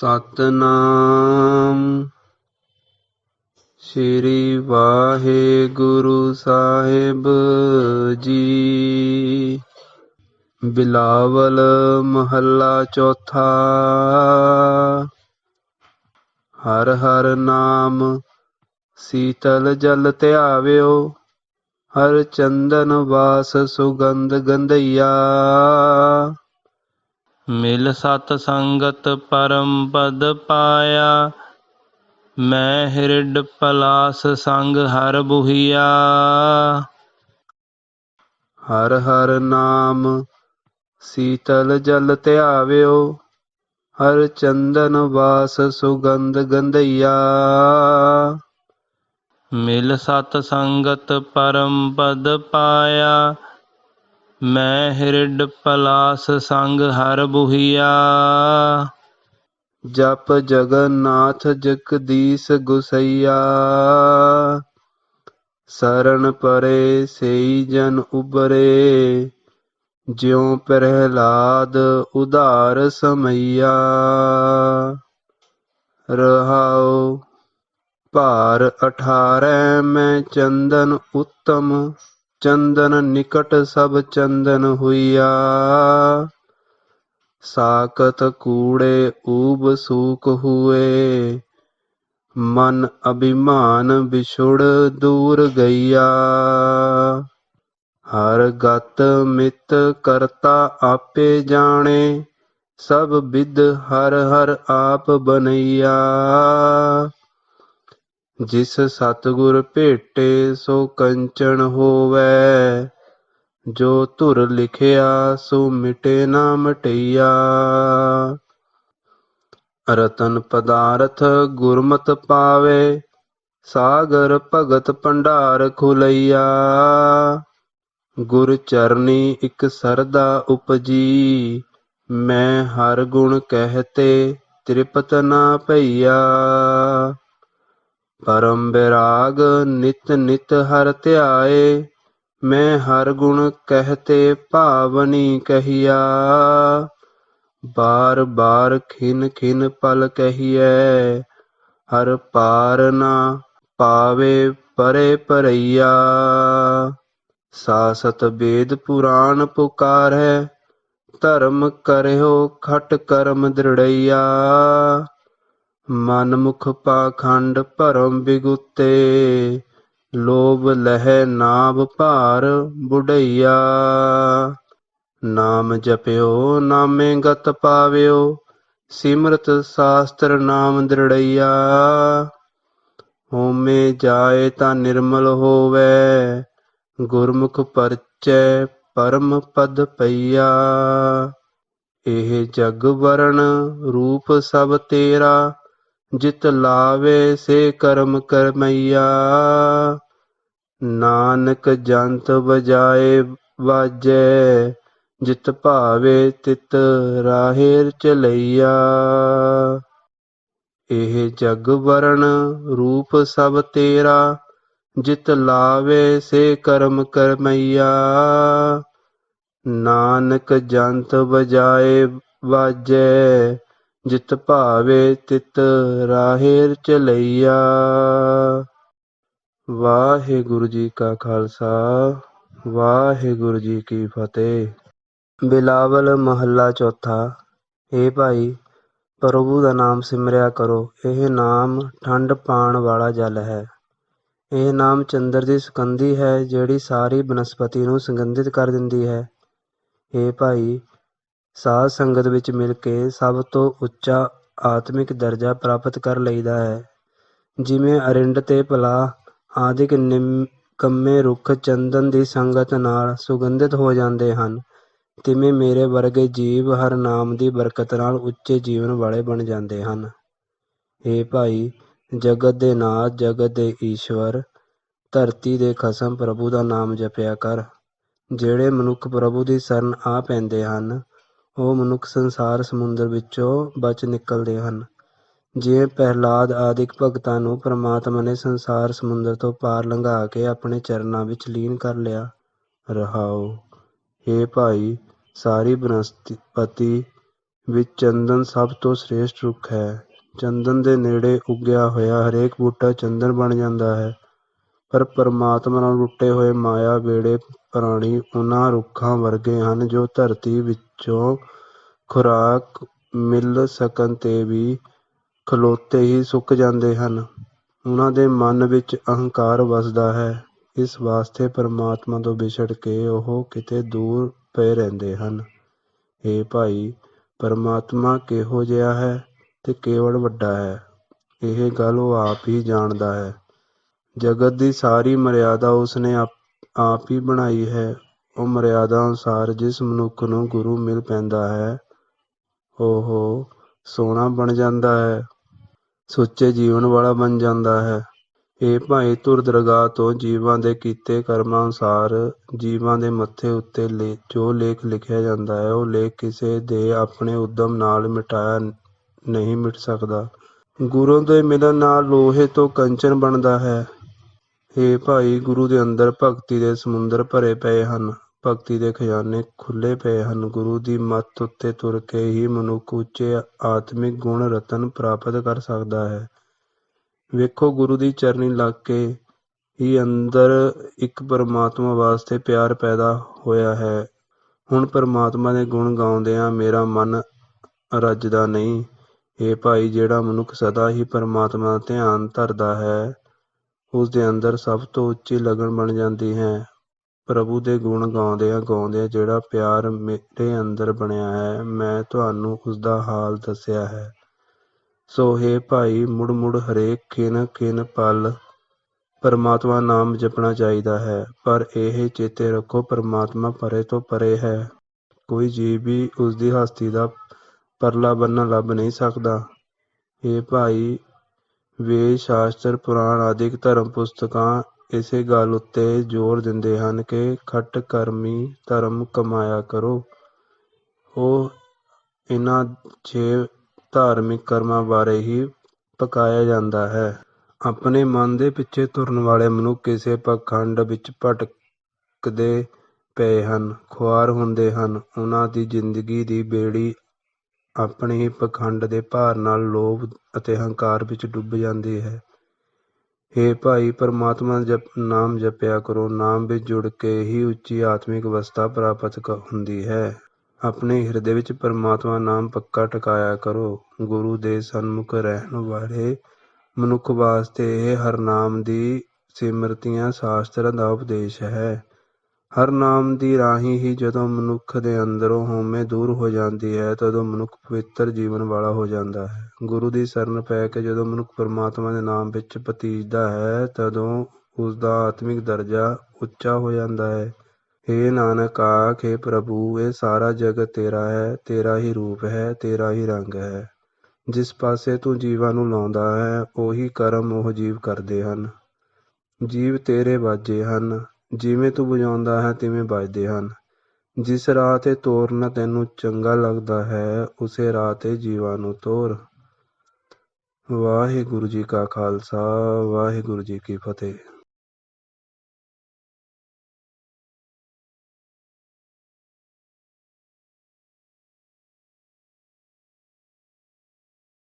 ਸਤਨਾਮ। ਸ੍ਰੀ ਵਾਹਿਗੁਰੂ ਸਾਹਿਬ ਜੀ। ਬਿਲਾਵਲ ਮਹੱਲਾ ਚੌਥਾ। ਹਰ ਹਰ ਨਾਮ ਸੀਤਲ ਜਲ ਧਿਆਵਿਓ, ਹਰ ਚੰਦਨ ਵਾਸ ਸੁਗੰਧ ਗੰਧਈਆ। ਮਿਲ ਸਤ ਸੰਗਤ ਪਰਮ ਪਦ ਪਾਇਆ ਮੈਂ ਹਿਰਡ ਪਲਾਸ ਸੰਗ ਹਰ ਬੁਹੀਆ। ਹਰ ਹਰ ਨਾਮ ਸੀਤਲ ਜਲ ਧਿਆਵਿਓ ਹਰ ਚੰਦਨ ਵਾਸ ਸੁਗੰਧ ਗੰਧਈਆ। ਮਿਲ ਸਤ ਸੰਗਤ ਪਰਮ ਪਦ ਪਾਇਆ ਮੈਂ ਹਿਰਡ ਪਲਾਸ ਸੰਗ ਹਰ ਬੁਹੀਆ। ਜਪ ਜਗਨਨਾਥ ਜਗਦੀਸ਼ ਗੁਸਈਆ। ਸਰਣ ਪਰੇ ਸਈ ਜਨ ਉਬਰੇ। ਜਿਉ ਪ੍ਰਹਿਲਾਦ ਉਧਾਰ ਸਮਈਆ। ਰਹਾਉ ਭਾਰ ਅਠਾਰੈ ਮੈਂ ਚੰਦਨ ਉੱਤਮ। ਚੰਦਨ ਨਿਕਟ ਸਭ ਚੰਦਨ ਹੋਈਆ। ਸਾਕਤ ਕੂੜੇ ਊਬ ਸੂਕ ਹੁਏ। ਮਨ ਅਭਿਮਾਨ ਵਿਛੁੜ ਦੂਰ ਗਈਆ। ਹਰ ਗਤ ਮਿਤ ਕਰਤਾ ਆਪੇ ਜਾਣੇ। ਸਭ ਵਿਦ ਹਰ ਹਰ ਆਪ ਬਨਈਆ ਜਿਸ ਸਤਿਗੁਰ ਭੇਟੇ ਸੋ ਕੰਚਨ ਹੋਵੈ। ਜੋ ਧੁਰ ਲਿਖਿਆ, ਸੋ ਮਿਟੇ ਨਾ ਮਟਈਆ ਰਤਨ ਪਦਾਰਥ ਗੁਰਮਤ ਪਾਵੇ, ਸਾਗਰ ਭਗਤ ਭੰਡਾਰ ਖੁਲਈਆ। ਗੁਰ ਚਰਨੀ ਇੱਕ ਸਰਦਾ ਉਪਜੀ, ਮੈਂ ਹਰ ਗੁਣ ਕਹਤੇ ਤ੍ਰਿਪਤ ਨਾ ਭਈਆ। ਪਰਮ ਬਿਰਾਗ ਨਿਤ ਨਿਤ ਹਰ ਧਿਆਏ, ਮੈਂ ਹਰ ਗੁਣ ਕਹਤੇ ਭਾਵਨੀ ਕਹੀਆ। ਬਾਰ ਬਾਰ ਖਿਨ ਖਿਨ ਪਲ ਕਹੀਐ, ਹਰ ਪਾਰ ਨਾ ਪਾਵੇ ਪਰੇ ਪਰਈਆ। ਸਾਸਤ ਵੇਦ ਪੁਰਾਣ ਪੁਕਾਰ ਹੈ ਧਰਮ ਕਰਿਓ ਖਟ ਕਰਮ ਦ੍ਰਿੜਈਆ। ਮਨ ਮੁਖ ਪਾਖੰਡ ਭਰਮ ਬਿਗੁਤੇ, ਲੋਭ ਲਹਿ ਨਾਭ ਭਾਰ ਬੁਢਈਆ। ਨਾਮ ਜਪਿਓ, ਨਾਮੇ ਗਤ ਪਾਵਿਓ, ਸਿਮਰਤ ਸਾਸਤਰ ਨਾਮ ਦ੍ਰਿੜਈਆ। ਹੋਮੇ ਜਾਏ ਤਾਂ ਨਿਰਮਲ ਹੋਵੇ, ਗੁਰਮੁਖ ਪਰਚੈ ਪਰਮ ਪਦ ਪਈਆ। ਇਹ ਜਗ ਵਰਣ ਰੂਪ ਸਭ ਤੇਰਾ ਜਿਤ ਲਾਵੇ ਸੇ ਕਰਮ ਕਰਮਈਆ। ਨਾਨਕ ਜੰਤ ਵਜਾਏ ਵਾਜੈ, ਜਿਤ ਭਾਵੇ ਤਿਤ ਰਾਹੇਰ ਚਲਈਆ ਇਹ ਜਗ ਵਰਣ ਰੂਪ ਸਭ ਤੇਰਾ, ਜਿਤ ਲਾਵੇ ਸੇ ਕਰਮ ਕਰਮਈਆ। ਨਾਨਕ ਜੰਤ ਵਜਾਏ ਵਾਜੈ ਜਿਤ ਭਾਵੇ ਤਿਤ ਰਾਹੇਰ ਚਲਈਆ। ਵਾਹਿਗੁਰੂ ਜੀ ਕਾ ਖਾਲਸਾ, ਵਾਹਿਗੁਰੂ ਜੀ ਕੀ ਫਤਿਹ। ਬਿਲਾਵਲ ਮਹੱਲਾ ਚੌਥਾ ਏ ਭਾਈ, ਪ੍ਰਭੂ ਦਾ ਨਾਮ ਸਿਮਰਿਆ ਕਰੋ। ਇਹ ਨਾਮ ਠੰਡ ਪਾਣ ਵਾਲਾ ਜਲ ਹੈ। ਇਹ ਨਾਮ ਚੰਦਰ ਦੀ ਸੁਗੰਧੀ ਹੈ, ਜਿਹੜੀ ਸਾਰੀ ਬਨਸਪਤੀ ਨੂੰ ਸੁਗੰਧਿਤ ਕਰ ਦਿੰਦੀ ਹੈ। ਏ ਭਾਈ ਸਾਧ ਸੰਗਤ ਵਿੱਚ ਮਿਲ ਕੇ ਸਭ ਤੋਂ ਉੱਚਾ ਆਤਮਿਕ ਦਰਜਾ ਪ੍ਰਾਪਤ ਕਰ ਲਈਦਾ ਹੈ। ਜਿਵੇਂ ਅਰਿੰਡ ਤੇ ਪਲਾ ਆਦਿਕ ਨਿੰਮਕੰਮੇ ਰੁੱਖ ਚੰਦਨ ਦੀ ਸੰਗਤ ਨਾਲ ਸੁਗੰਧਿਤ ਹੋ ਜਾਂਦੇ ਹਨ, ਤਿਵੇਂ ਮੇਰੇ ਵਰਗੇ ਜੀਵ ਹਰ ਨਾਮ ਦੀ ਬਰਕਤ ਨਾਲ ਉੱਚੇ ਜੀਵਨ ਵਾਲੇ ਬਣ ਜਾਂਦੇ ਹਨ। ਏ ਭਾਈ, ਜਗਤ ਦੇ ਨਾਥ ਜਗਤ ਦੇ ਈਸ਼ਵਰ, ਧਰਤੀ ਦੇ ਖਸਮ ਪ੍ਰਭੂ ਦਾ ਨਾਮ ਜਪਿਆ ਕਰ, ਜਿਹੜੇ ਮਨੁੱਖ ਪ੍ਰਭੂ ਦੀ ਸ਼ਰਨ ਆ ਪੈਂਦੇ ਹਨ ਉਹ ਮਨੁੱਖ ਸੰਸਾਰ ਸਮੁੰਦਰ ਵਿੱਚੋਂ ਬਚ ਨਿਕਲਦੇ ਹਨ। ਜਿਵੇਂ ਪ੍ਰਹਿਲਾਦ ਆਦਿਕ ਭਗਤਾਂ ਨੂੰ ਪ੍ਰਮਾਤਮਾ ਨੇ ਸੰਸਾਰ ਸਮੁੰਦਰ ਤੋਂ ਪਾਰ ਲੰਘਾ ਕੇ ਆਪਣੇ ਚਰਨਾਂ ਵਿੱਚ ਲੀਨ ਕਰ ਲਿਆ। ਰਹਾਓ ਏ ਭਾਈ, ਸਾਰੀ ਬਨਸਪਤੀ ਵਿੱਚ ਚੰਦਨ ਸਭ ਤੋਂ ਸ੍ਰੇਸ਼ਟ ਰੁੱਖ ਹੈ। ਚੰਦਨ ਦੇ ਨੇੜੇ ਉੱਗਿਆ ਹੋਇਆ ਹਰੇਕ ਬੂਟਾ ਚੰਦਨ ਬਣ ਜਾਂਦਾ ਹੈ। ਪਰ ਪਰਮਾਤਮਾ ਨਾਲ ਲੁੱਟੇ ਹੋਏ ਮਾਇਆ ਵੇੜੇ ਪ੍ਰਾਣੀ ਉਹਨਾਂ ਰੁੱਖਾਂ ਵਰਗੇ ਹਨ ਜੋ ਧਰਤੀ ਵਿੱਚੋਂ ਖੁਰਾਕ ਮਿਲ ਸਕਣ ਤੇ ਵੀ ਖਲੋਤੇ ਹੀ ਸੁੱਕ ਜਾਂਦੇ ਹਨ। ਉਹਨਾਂ ਦੇ ਮਨ ਵਿੱਚ ਅਹੰਕਾਰ ਵਸਦਾ ਹੈ। ਇਸ ਵਾਸਤੇ ਪਰਮਾਤਮਾ ਤੋਂ ਵਿਛੜ ਕੇ ਉਹ ਕਿਤੇ ਦੂਰ ਪਏ ਰਹਿੰਦੇ ਹਨ। ਇਹ ਭਾਈ, ਪਰਮਾਤਮਾ ਕਿਹੋ ਜਿਹਾ ਹੈ ਅਤੇ ਕੇਵਲ ਵੱਡਾ ਹੈ। ਇਹ ਗੱਲ ਉਹ ਆਪ ਹੀ ਜਾਣਦਾ ਹੈ। ਜਗਤ ਦੀ ਸਾਰੀ ਮਰਿਆਦਾ ਉਸਨੇ ਆਪ ਆਪ ਹੀ ਬਣਾਈ ਹੈ। ਉਹ ਮਰਿਆਦਾ ਅਨੁਸਾਰ ਜਿਸ ਮਨੁੱਖ ਨੂੰ ਗੁਰੂ ਮਿਲ ਪੈਂਦਾ ਹੈ, ਉਹ ਸੋਹਣਾ ਬਣ ਜਾਂਦਾ ਹੈ, ਸੁੱਚੇ ਜੀਵਨ ਵਾਲਾ ਬਣ ਜਾਂਦਾ ਹੈ। ਇਹ ਭਾਈ ਧੁਰ ਦਰਗਾਹ ਤੋਂ ਜੀਵਾਂ ਦੇ ਕੀਤੇ ਕਰਮਾਂ ਅਨੁਸਾਰ ਜੀਵਾਂ ਦੇ ਮੱਥੇ ਉੱਤੇ ਲੇ, ਜੋ ਲੇਖ ਲਿਖਿਆ ਜਾਂਦਾ ਹੈ, ਉਹ ਲੇਖ ਕਿਸੇ ਦੇ ਆਪਣੇ ਉਦਮ ਨਾਲ ਮਿਟਾਇਆ ਨਹੀਂ ਮਿਟ ਸਕਦਾ। ਗੁਰੂ ਦੇ ਮਿਲਣ ਨਾਲ ਲੋਹੇ ਤੋਂ ਕੰਚਨ ਬਣਦਾ ਹੈ। ਇਹ ਭਾਈ, ਗੁਰੂ ਦੇ ਅੰਦਰ ਭਗਤੀ ਦੇ ਸਮੁੰਦਰ ਭਰੇ ਪਏ ਹਨ। ਭਗਤੀ ਦੇ ਖਜ਼ਾਨੇ ਖੁੱਲੇ ਪਏ ਹਨ। ਗੁਰੂ ਦੀ ਮੱਤ ਉੱਤੇ ਤੁਰ ਕੇ ਹੀ ਮਨੁੱਖ ਉੱਚੇ ਆਤਮਿਕ ਗੁਣ ਰਤਨ ਪ੍ਰਾਪਤ ਕਰ ਸਕਦਾ ਹੈ। ਵੇਖੋ, ਗੁਰੂ ਦੀ ਚਰਨੀ ਲੱਗ ਕੇ ਹੀ ਅੰਦਰ ਇੱਕ ਪਰਮਾਤਮਾ ਵਾਸਤੇ ਪਿਆਰ ਪੈਦਾ ਹੋਇਆ ਹੈ। ਹੁਣ ਪਰਮਾਤਮਾ ਦੇ ਗੁਣ ਗਾਉਂਦਿਆਂ ਮੇਰਾ ਮਨ ਰੱਜਦਾ ਨਹੀਂ। ਇਹ ਭਾਈ, ਜਿਹੜਾ ਮਨੁੱਖ ਸਦਾ ਹੀ ਪਰਮਾਤਮਾ ਦਾ ਧਿਆਨ ਧਰਦਾ ਹੈ ਉਸ ਦੇ ਅੰਦਰ ਸਭ ਤੋਂ ਉੱਚੀ ਲਗਨ ਬਣ ਜਾਂਦੀ ਹੈ। ਪ੍ਰਭੂ ਦੇ ਗੁਣ ਗਾਉਂਦਿਆਂ ਗਾਉਂਦਿਆਂ ਜਿਹੜਾ ਪਿਆਰ ਮੇਰੇ ਅੰਦਰ ਬਣਿਆ ਹੈ, ਮੈਂ ਤੁਹਾਨੂੰ ਉਸਦਾ ਹਾਲ ਦੱਸਿਆ ਹੈ। ਸੋ ਹੈ ਭਾਈ ਮੁੜ ਮੁੜ ਹਰੇਕ ਖਿਨ ਖਿਨ ਪਲ ਪਰਮਾਤਮਾ ਨਾਮ ਜਪਣਾ ਚਾਹੀਦਾ ਹੈ, ਪਰ ਇਹ ਚੇਤੇ ਰੱਖੋ ਪਰਮਾਤਮਾ ਪਰੇ ਤੋਂ ਪਰੇ ਹੈ। ਕੋਈ ਜੀਵ ਵੀ ਉਸਦੀ ਹਸਤੀ ਦਾ ਪਰਲਾ ਬੰਨਾ ਲੱਭ ਨਹੀਂ ਸਕਦਾ। ਇਹ ਭਾਈ ਵੇਦ ਸ਼ਾਸਤਰ, ਪੁਰਾਣ ਆਦਿਕ ਧਰਮ ਪੁਸਤਕਾਂ ਇਸੇ ਗੱਲ ਉੱਤੇ ਜ਼ੋਰ ਦਿੰਦੇ ਹਨ ਕਿ ਖੱਟ ਕਰਮੀ ਧਰਮ ਕਮਾਇਆ ਕਰੋ। ਉਹ ਇਹਨਾਂ ਛੇ ਧਾਰਮਿਕ ਕਰਮਾਂ ਬਾਰੇ ਹੀ ਪਕਾਇਆ ਜਾਂਦਾ ਹੈ। ਆਪਣੇ ਮਨ ਦੇ ਪਿੱਛੇ ਤੁਰਨ ਵਾਲੇ ਮਨੁੱਖ ਕਿਸੇ ਪਖੰਡ ਵਿੱਚ ਭਟਕਦੇ ਪਏ ਹਨ, ਖੁਆਰ ਹੁੰਦੇ ਹਨ। ਉਹਨਾਂ ਦੀ ਜ਼ਿੰਦਗੀ ਦੀ ਬੇੜੀ ਆਪਣੇ ਹੀ ਪਖੰਡ ਦੇ ਭਾਰ ਨਾਲ ਲੋਭ ਅਤੇ ਹੰਕਾਰ ਵਿੱਚ ਡੁੱਬ ਜਾਂਦੀ ਹੈ। हे ਭਾਈ, ਪਰਮਾਤਮਾ ਜਪ, ਨਾਮ ਜਪਿਆ ਕਰੋ। ਨਾਮ ਵਿੱਚ ਜੁੜ ਕੇ ਹੀ ਉੱਚੀ ਆਤਮਿਕ ਅਵਸਥਾ ਪ੍ਰਾਪਤ ਹੁੰਦੀ ਹੈ। ਆਪਣੇ ਹਿਰਦੇ ਵਿੱਚ ਪਰਮਾਤਮਾ ਨਾਮ ਪੱਕਾ ਟਿਕਾਇਆ ਕਰੋ। ਗੁਰੂ ਦੇ ਸਨਮੁਖ ਰਹਿਣ ਵਾਲੇ ਮਨੁੱਖ ਵਾਸਤੇ ਇਹ ਹਰਨਾਮ ਦੀ ਸਿਮਰਤੀਆਂ ਸ਼ਾਸਤਰਾਂ ਦਾ ਉਪਦੇਸ਼ ਹੈ। ਹਰ ਨਾਮ ਦੀ ਰਾਹੀਂ ਹੀ ਜਦੋਂ ਮਨੁੱਖ ਦੇ ਅੰਦਰੋਂ ਹਉਮੈ ਦੂਰ ਹੋ ਜਾਂਦੀ ਹੈ, ਤਦੋਂ ਮਨੁੱਖ ਪਵਿੱਤਰ ਜੀਵਨ ਵਾਲਾ ਹੋ ਜਾਂਦਾ ਹੈ। ਗੁਰੂ ਦੀ ਸ਼ਰਨ ਪੈ ਕੇ ਜਦੋਂ ਮਨੁੱਖ ਪਰਮਾਤਮਾ ਦੇ ਨਾਮ ਵਿੱਚ ਪਤੀਜਦਾ ਹੈ, ਤਦੋਂ ਉਸ ਦਾ ਆਤਮਿਕ ਦਰਜਾ ਉੱਚਾ ਹੋ ਜਾਂਦਾ ਹੈ। ਹੇ ਨਾਨਕ ਆਖੇ ਪ੍ਰਭੂ, ਇਹ ਸਾਰਾ ਜਗਤ ਤੇਰਾ ਹੈ, ਤੇਰਾ ਹੀ ਰੂਪ ਹੈ, ਤੇਰਾ ਹੀ ਰੰਗ ਹੈ। ਜਿਸ ਪਾਸੇ ਤੂੰ ਜੀਵਾਂ ਨੂੰ ਲਾਉਂਦਾ ਹੈ, ਉਹੀ ਕਰਮ ਉਹ ਜੀਵ ਕਰਦੇ ਹਨ। ਜੀਵ ਤੇਰੇ ਬਾਝੇ ਹਨ। ਜਿਵੇਂ ਤੂੰ ਵਜਾਉਂਦਾ ਹੈ, ਤਿਵੇਂ ਵੱਜਦੇ ਹਨ। ਜਿਸ ਰਾਹ ਤੇ ਤੋਰਨਾ ਤੈਨੂੰ ਚੰਗਾ ਲੱਗਦਾ ਹੈ, ਉਸੇ ਰਾਹ ਤੇ ਜੀਵਾਂ ਨੂੰ ਤੋਰ। ਵਾਹਿਗੁਰੂ ਜੀ ਕਾ ਖਾਲਸਾ, ਵਾਹਿਗੁਰੂ ਜੀ ਕੀ ਫਤਿਹ।